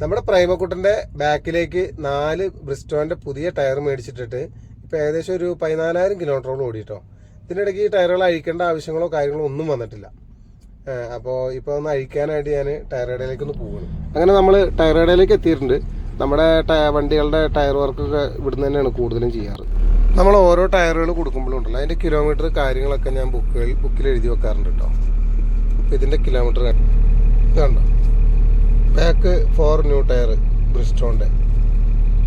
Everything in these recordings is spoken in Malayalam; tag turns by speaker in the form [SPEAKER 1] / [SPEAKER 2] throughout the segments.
[SPEAKER 1] നമ്മുടെ പ്രൈമക്കുട്ടന്റെ ബാക്കിലേക്ക് നാല് ബ്രിസ്റ്റോന്റെ പുതിയ ടയർ മേടിച്ചിട്ടിട്ട് ഇപ്പൊ ഏകദേശം ഒരു പതിനാലായിരം കിലോമീറ്ററോളം ഓടിയിട്ടോ. ഇതിനിടയ്ക്ക് ഈ ടയറുകൾ അഴിക്കേണ്ട ആവശ്യങ്ങളോ കാര്യങ്ങളോ ഒന്നും വന്നിട്ടില്ല. അപ്പോൾ ഇപ്പോൾ ഒന്ന് അഴിക്കാനായിട്ട് ഞാൻ ടയർ കടയിലേക്ക് ഒന്ന് പോകണം അങ്ങനെ നമ്മൾ ടയർ കടയിലേക്ക് എത്തിയിട്ടുണ്ട്. നമ്മുടെ വണ്ടികളുടെ ടയർ വർക്കൊക്കെ ഇവിടുന്ന് തന്നെയാണ് കൂടുതലും ചെയ്യാറ്. നമ്മൾ ഓരോ ടയറുകൾ കൊടുക്കുമ്പോഴും ഉണ്ടല്ലോ. അതിന്റെ കിലോമീറ്റർ കാര്യങ്ങളൊക്കെ ഞാൻ ബുക്കുകൾ ബുക്കിൽ എഴുതി വെക്കാറുണ്ട് കേട്ടോ. അപ്പോൾ ഇതിന്റെ കിലോമീറ്റർ ഇതുണ്ടോ ബാക്ക് ഫോർ ന്യൂ ടയർ ബ്രിസ്റ്റോണിന്റെ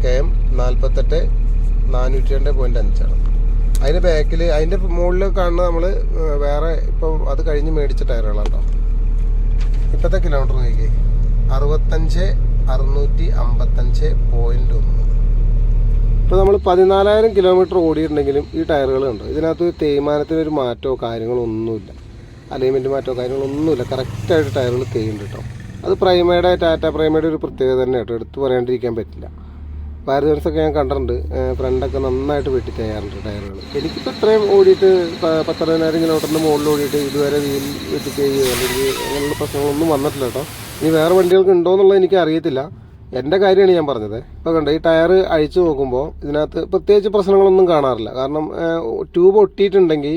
[SPEAKER 1] കെ എം നാൽപ്പത്തെട്ട് നാനൂറ്റി രണ്ട് പോയിന്റ് അഞ്ചാണ് അതിന്റെ ബാക്കിൽ അതിന്റെ മുകളിൽ കാണുന്ന നമ്മൾ വേറെ ഇപ്പം അത് കഴിഞ്ഞ് മേടിച്ച ടയറുകളാണ് കേട്ടോ ഇപ്പോഴത്തെ കിലോമീറ്റർ നോക്കി അറുപത്തഞ്ച് അറുന്നൂറ്റി അമ്പത്തഞ്ച് പോയിന്റ് ഒന്ന്. ഇപ്പോൾ നമ്മൾ പതിനാലായിരം കിലോമീറ്റർ ഓടിയിട്ടുണ്ടെങ്കിലും ഈ ടയറുകൾ ഉണ്ട് ഇതിനകത്ത് തേയ്മാനത്തിന് ഒരു മാറ്റമോ കാര്യങ്ങളോ ഒന്നുമില്ല. അലൈൻമെന്റ് മാറ്റമോ കാര്യങ്ങളോ ഒന്നുമില്ല. കറക്റ്റായിട്ട് ടയറുകൾ തേയുണ്ട് കേട്ടോ അത് പ്രൈമയുടെ ടാറ്റ പ്രൈമയുടെ ഒരു പ്രത്യേകത തന്നെ കേട്ടോ. എടുത്തു പറയാണ്ടിരിക്കാൻ പറ്റില്ല. ഭാരതൻസൊക്കെ ഞാൻ കണ്ടിട്ടുണ്ട്. ഫ്രണ്ടൊക്കെ നന്നായിട്ട് വെട്ടി തയ്യാറുണ്ട് ടയറുകൾ. എനിക്കിപ്പോൾ ഇത്രയും ഓടിയിട്ട് പത്തറുപതിനായിരം കിലോമീറ്ററിന്റെ മുകളിൽ ഓടിയിട്ട് ഇതുവരെ വീൽ വെട്ടി ചെയ്യുകയോ അല്ലെങ്കിൽ അങ്ങനെയുള്ള പ്രശ്നങ്ങളൊന്നും വന്നിട്ടില്ല കേട്ടോ. ഇനി വേറെ വണ്ടികൾക്ക് ഉണ്ടോ എന്നുള്ളത് എനിക്ക് അറിയത്തില്ല. എന്റെ കാര്യമാണ് ഞാൻ പറഞ്ഞത്. ഇപ്പോൾ കണ്ടോ ഈ ടയർ അഴിച്ചു നോക്കുമ്പോൾ ഇതിനകത്ത് പ്രത്യേകിച്ച് പ്രശ്നങ്ങളൊന്നും കാണാറില്ല. കാരണം ട്യൂബ് ഒട്ടിയിട്ടുണ്ടെങ്കിൽ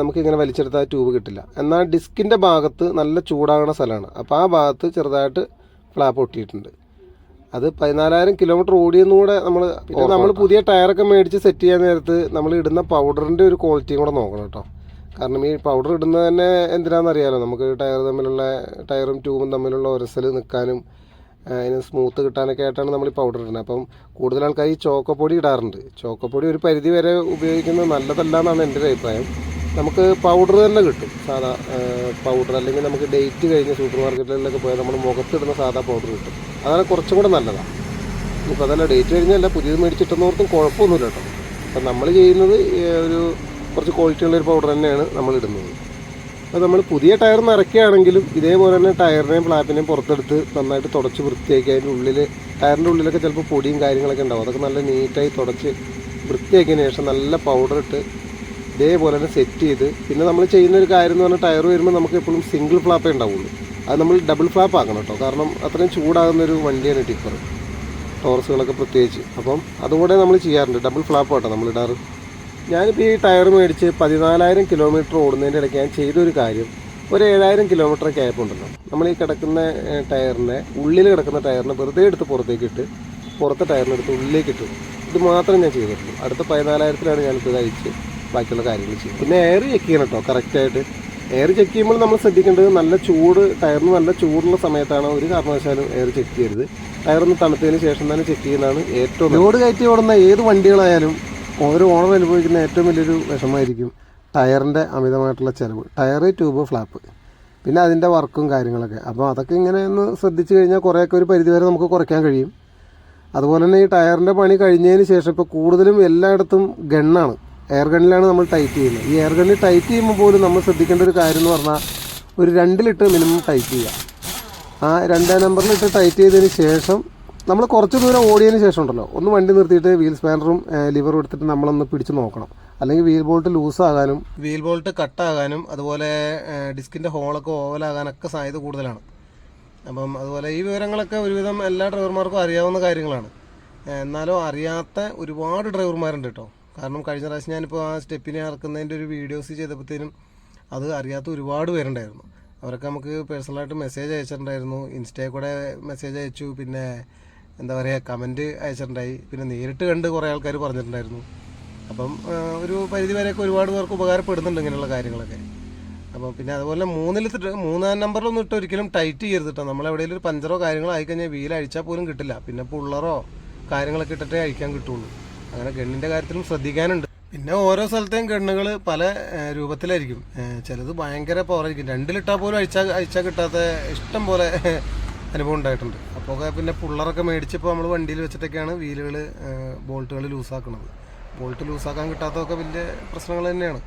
[SPEAKER 1] നമുക്കിങ്ങനെ വലിച്ചെടുത്താൽ ട്യൂബ് കിട്ടില്ല. എന്നാൽ ഡിസ്കിന്റെ ഭാഗത്ത് നല്ല ചൂടാകുന്ന സ്ഥലമാണ്. അപ്പോൾ ആ ഭാഗത്ത് ചെറുതായിട്ട് ഫ്ലാപ്പ് ഒട്ടിയിട്ടുണ്ട്. അത് പതിനാലായിരം കിലോമീറ്റർ ഓടിയെന്നും കൂടെ നമ്മൾ പിന്നെ നമ്മൾ പുതിയ ടയറൊക്കെ മേടിച്ച് സെറ്റ് ചെയ്യാൻ നേരത്ത് നമ്മൾ ഇടുന്ന പൗഡറിന്റെ ഒരു ക്വാളിറ്റിയും കൂടെ നോക്കണം കേട്ടോ. കാരണം ഈ പൗഡർ ഇടുന്നത് തന്നെ എന്തിനാണെന്നറിയാലോ നമുക്ക് ടയർ തമ്മിലുള്ള ടയറും ട്യൂബും തമ്മിലുള്ള ഒരസൽ നിൽക്കാനും അതിന് സ്മൂത്ത് കിട്ടാനൊക്കെ ആയിട്ടാണ് നമ്മൾ ഈ പൗഡർ ഇടുന്നത്. അപ്പം കൂടുതൽ ആൾക്കാർ ഈ ചോക്കപ്പൊടി ഇടാറുണ്ട്. ചോക്കപ്പൊടി ഒരു പരിധി വരെ ഉപയോഗിക്കുന്നത് നല്ലതല്ല എന്നാണ് എന്റെ ഒരു അഭിപ്രായം. നമുക്ക് പൗഡർ തന്നെ കിട്ടും. സാധാ പൗഡർ അല്ലെങ്കിൽ നമുക്ക് ഡേറ്റ് കഴിഞ്ഞ് സൂപ്പർ മാർക്കറ്റുകളിലൊക്കെ പോയാൽ നമ്മൾ മുഖത്തിടുന്ന സാധാ പൗഡർ കിട്ടും. അതാണ് കുറച്ചും കൂടെ നല്ലതാണ് ഇപ്പോൾ അതല്ല ഡേറ്റ് കഴിഞ്ഞല്ല പുതിയത് മേടിച്ചിട്ടെന്നോർത്തും കുഴപ്പമൊന്നുമില്ല കേട്ടോ. അപ്പം നമ്മൾ ചെയ്യുന്നത് ഒരു കുറച്ച് ക്വാളിറ്റിയുള്ള ഒരു പൗഡർ തന്നെയാണ് നമ്മൾ ഇടുന്നത്. അപ്പോൾ നമ്മൾ പുതിയ ടയർ നിറയ്ക്കുകയാണെങ്കിലും ഇതേപോലെ തന്നെ ടയറിനെയും ഫ്ലാപ്പിനെയും പുറത്തെടുത്ത് നന്നായിട്ട് തുടച്ച് വൃത്തിയാക്കി അതിന്റെ ഉള്ളിൽ ടയറിന്റെ ഉള്ളിലൊക്കെ ചിലപ്പോൾ പൊടിയും കാര്യങ്ങളൊക്കെ ഉണ്ടാവും. അതൊക്കെ നല്ല നീറ്റായി തുടച്ച് വൃത്തിയാക്കിയതിന് ശേഷം നല്ല പൗഡർ ഇട്ട് ഇതേപോലെ തന്നെ സെറ്റ് ചെയ്ത്. പിന്നെ നമ്മൾ ചെയ്യുന്ന ഒരു കാര്യം എന്ന് പറഞ്ഞാൽ ടയർ വരുമ്പോൾ നമുക്ക് എപ്പോഴും സിംഗിൾ ഫ്ലാപ്പേ ഉണ്ടാവുള്ളൂ. അത് നമ്മൾ ഡബിൾ ഫ്ലാപ്പ് ആക്കണം കേട്ടോ കാരണം അത്രയും ചൂടാകുന്ന ഒരു വണ്ടിയാണ് ടിപ്പർ ടോർസുകളൊക്കെ പ്രത്യേകിച്ച്. അപ്പം അതുകൂടെ നമ്മൾ ചെയ്യാറുണ്ട്. ഡബിൾ ഫ്ലാപ്പ് കേട്ടോ നമ്മൾ ഇടാറ്. ഞാനിപ്പോൾ ഈ ടയർ മേടിച്ച് പതിനാലായിരം കിലോമീറ്റർ ഓടുന്നതിന്റെ ഇടയ്ക്ക് ഞാൻ ചെയ്തൊരു കാര്യം. ഒരു ഏഴായിരം കിലോമീറ്റർ ക്യാപ്പ് ഉണ്ടല്ലോ. നമ്മൾ ഈ കിടക്കുന്ന ടയറിനെ ഉള്ളിൽ കിടക്കുന്ന ടയറിനെ വെറുതെ എടുത്ത് പുറത്തേക്ക് ഇട്ട് പുറത്തെ ടയറിനെടുത്ത് ഉള്ളിലേക്ക് ഇട്ടു. ഇത് മാത്രം ഞാൻ ചെയ്തിട്ടുള്ളൂ. അടുത്ത പതിനാലായിരത്തിലാണ് ഞാനിപ്പോൾ കഴിച്ച് ബാക്കിയുള്ള കാര്യങ്ങൾ ചെയ്യും. പിന്നെ എയർ ചെക്ക് ചെയ്യണം കേട്ടോ കറക്റ്റായിട്ട് എയർ ചെക്ക് ചെയ്യുമ്പോൾ നമ്മൾ ശ്രദ്ധിക്കേണ്ടത് നല്ല ചൂട് ടയറിന് നല്ല ചൂടുള്ള സമയത്താണ് ഒരു കാരണവശാലും എയർ ചെക്ക് ചെയ്യരുത്. ടയറൊന്ന് തണുത്തതിന് ശേഷം തന്നെ ചെക്ക് ചെയ്യുന്നതാണ് ഏറ്റവും ലോഡ് കയറ്റി ഓടുന്ന ഏത് വണ്ടികളായാലും ഓരോ ഓണർ അനുഭവിക്കുന്ന ഏറ്റവും വലിയൊരു വിഷമമായിരിക്കും ടയറിന്റെ അമിതമായിട്ടുള്ള ചിലവ്. ടയർ ട്യൂബ് ഫ്ലാപ്പ് പിന്നെ അതിന്റെ വർക്കും കാര്യങ്ങളൊക്കെ. അപ്പോൾ അതൊക്കെ ഇങ്ങനെ ഒന്ന് ശ്രദ്ധിച്ചു കഴിഞ്ഞാൽ കുറേയൊക്കെ ഒരു പരിധിവരെ നമുക്ക് കുറയ്ക്കാൻ കഴിയും. അതുപോലെ തന്നെ ഈ ടയറിന്റെ പണി കഴിഞ്ഞതിന് ശേഷം ഇപ്പോൾ കൂടുതലും എല്ലായിടത്തും ഗണ്ണാണ്. എയർ ഗണ്ണിലാണ് നമ്മൾ ടൈറ്റ് ചെയ്യുന്നത്. ഈ എയർ ഗണ്ണിൽ ടൈറ്റ് ചെയ്യുമ്പോൾ പോലും നമ്മൾ ശ്രദ്ധിക്കേണ്ട ഒരു കാര്യം എന്ന് പറഞ്ഞാൽ ഒരു രണ്ട് ലിറ്റർ മിനിമം ടൈറ്റ് ചെയ്യുക. ആ രണ്ടാം നമ്പറിലിട്ട് ടൈറ്റ് ചെയ്തതിന് ശേഷം നമ്മൾ കുറച്ച് ദൂരം ഓടിയതിന് ശേഷം ഉണ്ടല്ലോ ഒന്ന് വണ്ടി നിർത്തിയിട്ട് വീൽ സ്പാനറും ലിവറും എടുത്തിട്ട് നമ്മളൊന്ന് പിടിച്ച് നോക്കണം. അല്ലെങ്കിൽ വീൽ ബോൾട്ട് ലൂസ് ആകാനും വീൽ ബോൾട്ട് കട്ടാകാനും അതുപോലെ ഡിസ്കിന്റെ ഹോളൊക്കെ ഓവലാകാനൊക്കെ സാധ്യത കൂടുതലാണ്. അപ്പം അതുപോലെ ഈ വിവരങ്ങളൊക്കെ ഒരുവിധം എല്ലാ ഡ്രൈവർമാർക്കും അറിയാവുന്ന കാര്യങ്ങളാണ്. എന്നാലും അറിയാത്ത ഒരുപാട് ഡ്രൈവർമാരുണ്ട് കേട്ടോ. കാരണം കഴിഞ്ഞ പ്രാവശ്യം ഞാനിപ്പോൾ ആ സ്റ്റെപ്പിനെ ഇറക്കുന്നതിന്റെ ഒരു വീഡിയോസ് ചെയ്തപ്പോഴത്തേനും അത് അറിയാത്ത ഒരുപാട് പേരുണ്ടായിരുന്നു. അവരൊക്കെ നമുക്ക് പേഴ്സണലായിട്ട് മെസ്സേജ് അയച്ചിട്ടുണ്ടായിരുന്നു. ഇൻസ്റ്റയിൽ കൂടെ മെസ്സേജ് അയച്ചു. പിന്നെ എന്താ പറയുക കമന്റ് അയച്ചിട്ടുണ്ടായി. പിന്നെ നേരിട്ട് കണ്ട് കുറേ ആൾക്കാർ പറഞ്ഞിട്ടുണ്ടായിരുന്നു. അപ്പം ഒരു പരിധി വരെയൊക്കെ ഒരുപാട് പേർക്ക് ഉപകാരപ്പെടുന്നുണ്ട് ഇങ്ങനെയുള്ള കാര്യങ്ങളൊക്കെ. അപ്പോൾ പിന്നെ അതുപോലെ മൂന്നിൽ മൂന്നാം നമ്പറിലൊന്നും ഇട്ട് ഒരിക്കലും ടൈറ്റ് ചെയ്യരുത് കേട്ടോ നമ്മളെവിടെയെങ്കിലും ഒരു പഞ്ചറോ കാര്യങ്ങളോ ആയിക്കഴിഞ്ഞാൽ വീൽ അഴിച്ചാൽ പോലും കിട്ടില്ല. പിന്നെ പുള്ളറോ കാര്യങ്ങളൊക്കെ ഇട്ടിട്ടേ അഴിക്കാൻ കിട്ടുള്ളൂ. അങ്ങനെ ഗണ്ണിന്റെ കാര്യത്തിലും ശ്രദ്ധിക്കാനുണ്ട്. പിന്നെ ഓരോ സ്ഥലത്തെയും ഗണ്ണുകൾ പല രൂപത്തിലായിരിക്കും. ചിലത് ഭയങ്കര പവറായിരിക്കും രണ്ടിലിട്ടാൽ പോലും അഴിച്ചാൽ അഴിച്ചാൽ കിട്ടാത്ത ഇഷ്ടം പോലെ അനുഭവം ഉണ്ടായിട്ടുണ്ട്. അപ്പോൾ പിന്നെ പുള്ളറൊക്കെ മേടിച്ചപ്പോൾ നമ്മൾ വണ്ടിയിൽ വെച്ചിട്ടൊക്കെയാണ് വീലുകൾ ബോൾട്ടുകൾ ലൂസാക്കുന്നത് ബോൾട്ട് ലൂസാക്കാൻ കിട്ടാത്തതൊക്കെ വലിയ പ്രശ്നങ്ങൾ തന്നെയാണ്.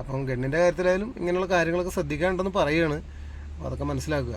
[SPEAKER 1] അപ്പം ഗണ്ണിന്റെ കാര്യത്തിലായാലും ഇങ്ങനെയുള്ള കാര്യങ്ങളൊക്കെ ശ്രദ്ധിക്കാനുണ്ടെന്ന് പറയുകയാണ് അപ്പോൾ അതൊക്കെ മനസ്സിലാക്കുക.